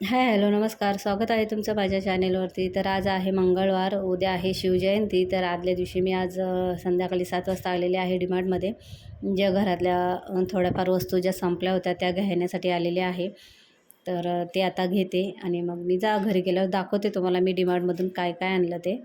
Hi hello नमस्कार. स्वागत आहे तुमचं माझ्या चॅनेलवरती. तर आज आहे मंगळवार उद्या आहे शिवजयंती. तर आदल्या दिवशी मी आज संध्याकाळी सात वाजता आलेले आहे डिमार्टमध्ये ज्या घरातल्या थोड्याफार वस्तू ज्या संपल्या होत्या त्या घेण्यासाठी आलेले आहे. तर ते आता घेते आणि मग मी जा घरी गेल्यावर दाखवते तुम्हाला मी डिमार्टमधून काय काय आणलं ते.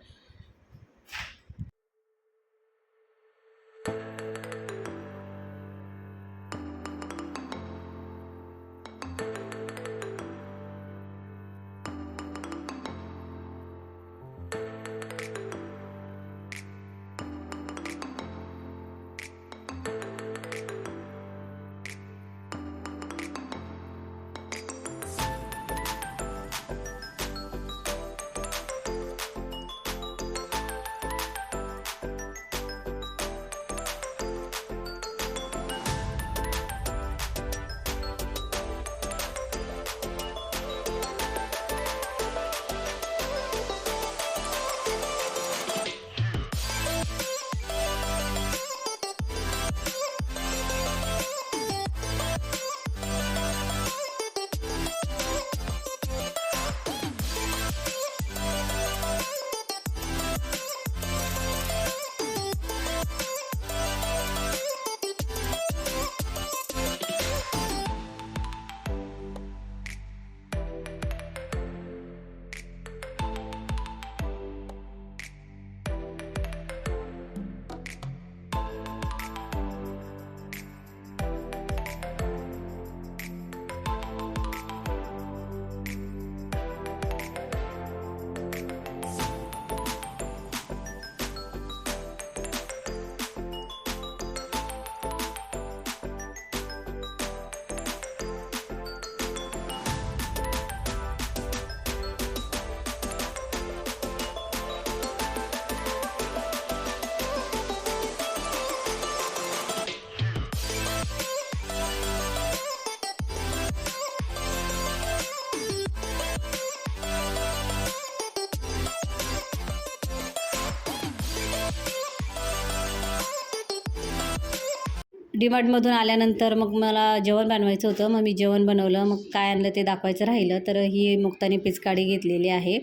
डीमार्टमधून आल्यानंतर मग मला जेवण बनवायचं होतं. मग मी जेवण बनवलं. मग काय आणलं ते दाखवायचं राहिलं. तर ही मुक्ताने पिचकाडी घेतलेली आहे.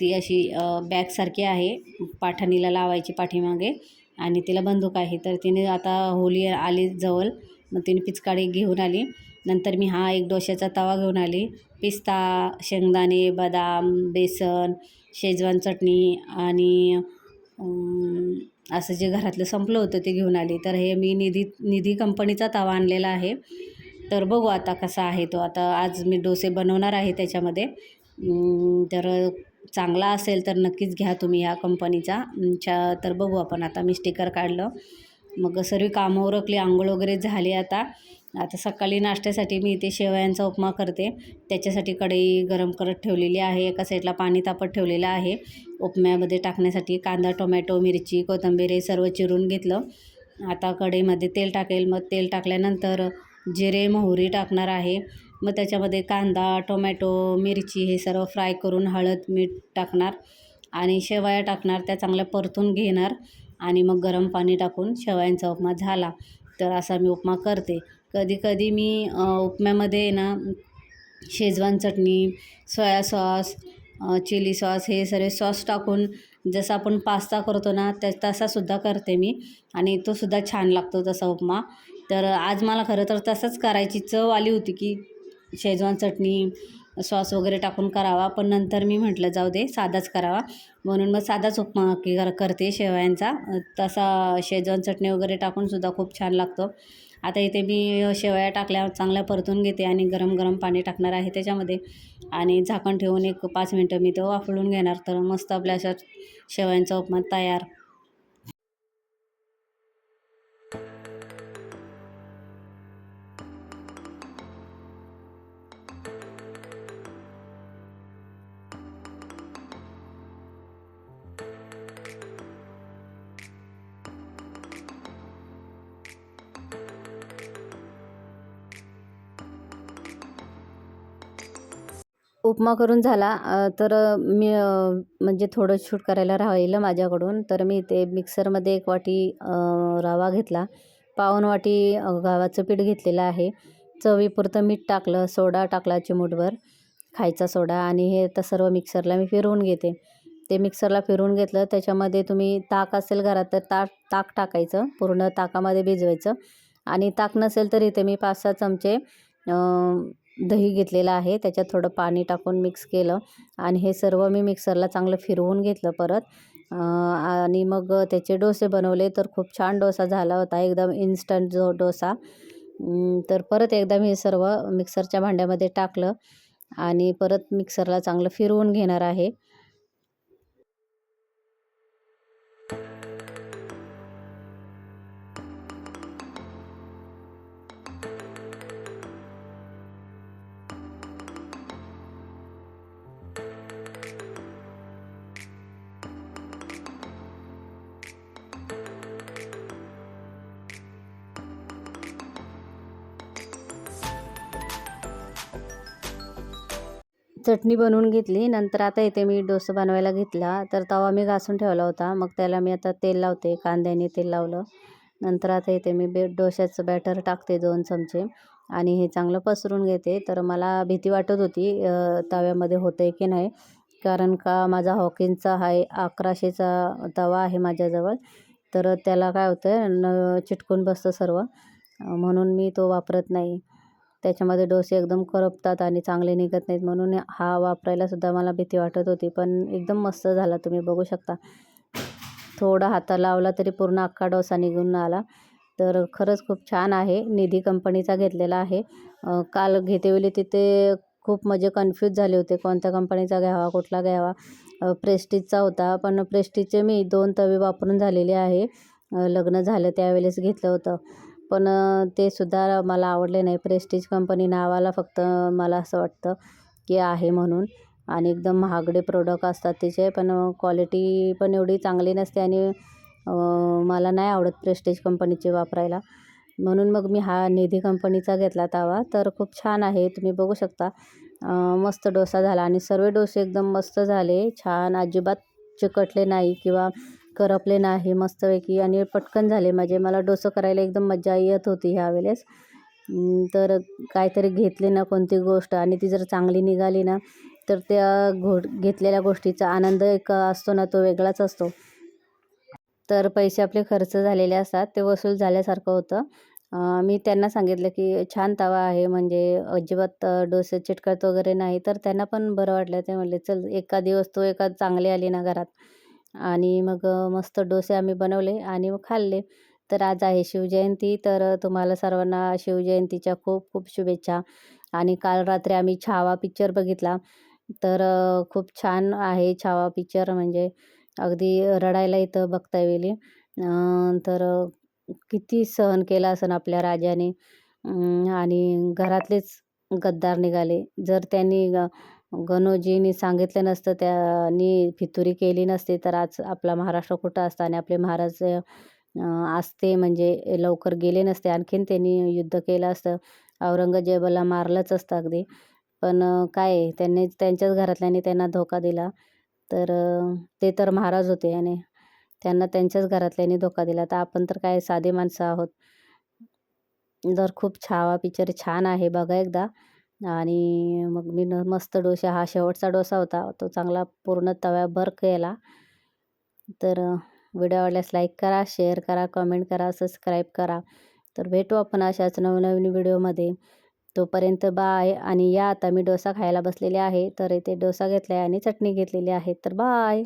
ती अशी बॅगसारखी आहे. पाठणीला लावायची पाठीमागे. आणि तिला बंदूक आहे. तर तिने आता होली आली जवळ. मग तिने पिचकाडी घेऊन आली. नंतर मी हा एक डोश्याचा तवा घेऊन आली. पिस्ता शेंगदाणे बदाम बेसन शेजवान चटणी आणि असं जे घरातलं संपलं होतं ते घेऊन आली. तर हे मी निधी निधी कंपनीचा तवा आणलेला आहे. तर बघू आता कसा आहे तो. आता आज मी डोसे बनवणार आहे त्याच्यामध्ये. तर चांगला असेल तर नक्कीच घ्या तुम्ही ह्या कंपनीचा. च्या तर बघू आपण आता मी स्टिकर काढलं. मग सर्व कामं उरकली आंघोळ वगैरे झाली आता. आता सकाळी नाश्त्यासाठी मी इथे शेवयांचा उपमा करते. त्याच्यासाठी कढई गरम करत ठेवलेली आहे. एका साईडला पाणी तापत ठेवलेलं आहे. उपम्यामध्ये टाकण्यासाठी कांदा टोमॅटो मिरची कोथिंबीर हे सर्व चिरून घेतलं. आता कढईमध्ये तेल टाकेल. मग तेल टाकल्यानंतर जिरे मोहरी टाकणार आहे. मग त्याच्यामध्ये कांदा टोमॅटो मिरची हे सर्व फ्राय करून हळद मीठ टाकणार आणि शेवया टाकणार. त्या चांगल्या परतून घेणार. आणि मग गरम पाणी टाकून शेवयांचा उपमा झाला. तर असा मी उपमा करते. कधी कधी मी उपम्यामध्ये ना शेजवान चटणी सोया सॉस चिली सॉस हे सर्व सॉस टाकून जसं आपण पास्ता करतो ना त्या तसासुद्धा करते मी. आणि तोसुद्धा छान लागतो तसा उपमा. तर आज मला खरं तर तसंच करायची चव आली होती की शेजवान चटणी सॉस वगैरे टाकून करावा. पण नंतर मी म्हटलं जाऊ दे साधाच करावा. म्हणून मग साधाच उपमा की करते शेवयांचा. तसा शेजवान चटणी वगैरे टाकूनसुद्धा खूप छान लागतो. आता इथे मी शेवया टाकल्या चांगल्या परतून घेते आणि गरम गरम पाणी टाकणार आहे त्याच्यामध्ये. आणि झाकण ठेवून एक पाच मिनटं मी तो वाफळून घेणार. तर मस्त आपल्या अशा शेवयांचा उपमा तयार उपमा करून झाला. तर मी म्हणजे थोडं शूट करायला राहिलं माझ्याकडून. तर मी ते मिक्सरमध्ये एक वाटी रवा घेतला. पावन वाटी गावाचं गव्हाचं पीठ घेतलेलं आहे. चवीपुरतं मीठ टाकलं सोडा टाकला चिमूटभर खायचा सोडा. आणि हे तर सर्व मिक्सरला मी फिरवून घेते. ते मिक्सरला फिरवून घेतलं. त्याच्यामध्ये तुम्ही ताक असेल घरात तर ताक ताक टाकायचं. पूर्ण ताकामध्ये भिजवायचं. आणि ताक नसेल तर इथे मी पाच सहा चमचे दही घेतलेलं आहे. त्याच्यात थोडं पाणी टाकून मिक्स केलं. आणि हे सर्व मी मिक्सरला चांगलं फिरवून घेतलं परत. आणि मग त्याचे डोसे बनवले तर खूप छान डोसा झाला होता. एकदम इन्स्टंट जो डोसा. तर परत एकदा मी हे सर्व मिक्सरच्या भांड्यामध्ये टाकलं. आणि परत मिक्सरला चांगलं फिरवून घेणार आहे. चटणी बनवून घेतली. नंतर आता इथे मी डोसा बनवायला घेतला. तर तवा मी घासून ठेवला होता. मग त्याला मी आता तेल लावते. कांद्याने तेल लावलं. नंतर आता इथे मी बे डोश्याचं बॅटर टाकते दोन चमचे. आणि हे चांगलं पसरून घेते. तर मला भीती वाटत होती तव्यामध्ये होतं आहे की नाही. कारण का माझा हॉकिनचा हा अकराशेचा तवा आहे माझ्याजवळ. तर त्याला काय होतं न चिटकून बसतं सर्व. म्हणून मी तो वापरत नाही. त्याच्यामध्ये डोसे एकदम करपतात आणि चांगले निघत नाहीत म्हणून हा वापरायलासुद्धा मला भीती वाटत होती. पण एकदम मस्त झाला तुम्ही बघू शकता. थोडा हाता लावला तरी पूर्ण अख्खा डोसा निघून आला. तर खरंच खूप छान आहे. निधी कंपनीचा घेतलेला आहे. काल घेतेवेळी तिथे खूप म्हणजे कन्फ्यूज झाले होते. कोणत्या कंपनीचा घ्यावा कुठला घ्यावा? प्रेस्टीजचा होता. पण प्रेस्टीजचे मी दोन तवे वापरून झालेले आहे. लग्न झालं त्यावेळेस घेतलं होतं. पण ते सुद्धा मला आवडले नाही. प्रेस्टिज कंपनी नावाला फक्त मला असं वाटतं की आहे म्हणून. आणि एकदम महागडे प्रोडक्ट असतात तिचे पण क्वालिटी पण एवढी चांगली नसते आणि मला नाही आवडत प्रेस्टिज कंपनीचे वापरायला. म्हणून मग मी हा निधी कंपनीचा घेतला तवा. तर खूप छान आहे. तुम्ही बघू शकता. मस्त डोसा झाला आणि सर्व डोसे एकदम मस्त झाले. छान अजिबात चिकटले नाही किंवा करपले नाही मस्तपैकी आणि पटकन झाले. माझे मला डोसं करायला एकदम मजा येत होती ह्यावेळेस. तर काहीतरी घेतली ना कोणती गोष्ट आणि ती जर चांगली निघाली ना तर त्या घो घेतलेल्या गोष्टीचा आनंद एक असतो ना तो वेगळाच असतो. तर पैसे आपले खर्च झालेले असतात ते वसूल झाल्यासारखं होतं. मी त्यांना सांगितलं की छान तवा आहे म्हणजे अजिबात डोसे चिटकत वगैरे नाही. तर त्यांना पण बरं वाटलं. ते म्हणले चल एखादी वस्तू एका चांगली आली ना घरात. आणि मग मस्त डोसे आम्ही बनवले आणि मग खाल्ले. तर आज आहे शिवजयंती तर तुम्हाला सर्वांना शिवजयंतीच्या खूप खूप शुभेच्छा. आणि काल रात्री आम्ही छावा पिक्चर बघितला. तर खूप छान आहे छावा पिक्चर म्हणजे अगदी रडायला इथं बघता येईल. तर किती सहन केला असन आपल्या राजाने. आणि घरातलेच गद्दार निघाले. जर त्यांनी गणोजींनी सांगितलं नसतं त्यांनी फितुरी केली नसती तर आज आपला महाराष्ट्र कुठं असता? आणि आपले महाराज असते म्हणजे लवकर गेले नसते. आणखीन त्यांनी युद्ध केलं असतं. औरंगजेबाला मारलंच असतं अगदी. पण काय त्यांनी त्यांच्याच घरातल्यांनी त्यांना धोका दिला. तर ते तर महाराज होते आणि त्यांना त्यांच्याच घरातल्यांनी धोका दिला. तर आपण तर काय साधे माणसं आहोत. जर खूप छावा पिक्चर छान आहे बघा एकदा. आणि मग मी न मस्त डोसा हा शेवटचा डोसा होता. तो चांगला पूर्ण तव्याभर केला. तर व्हिडिओ आवडल्यास लाईक करा शेअर करा कमेंट करा सबस्क्राईब करा. तर भेटू आपण अशाच नवनवीन व्हिडिओमध्ये. तोपर्यंत बाय आणि या आता मी डोसा खायला बसलेले आहे. तर इथे डोसा घेतला आहे आणि चटणी घेतलेली आहे. तर बाय.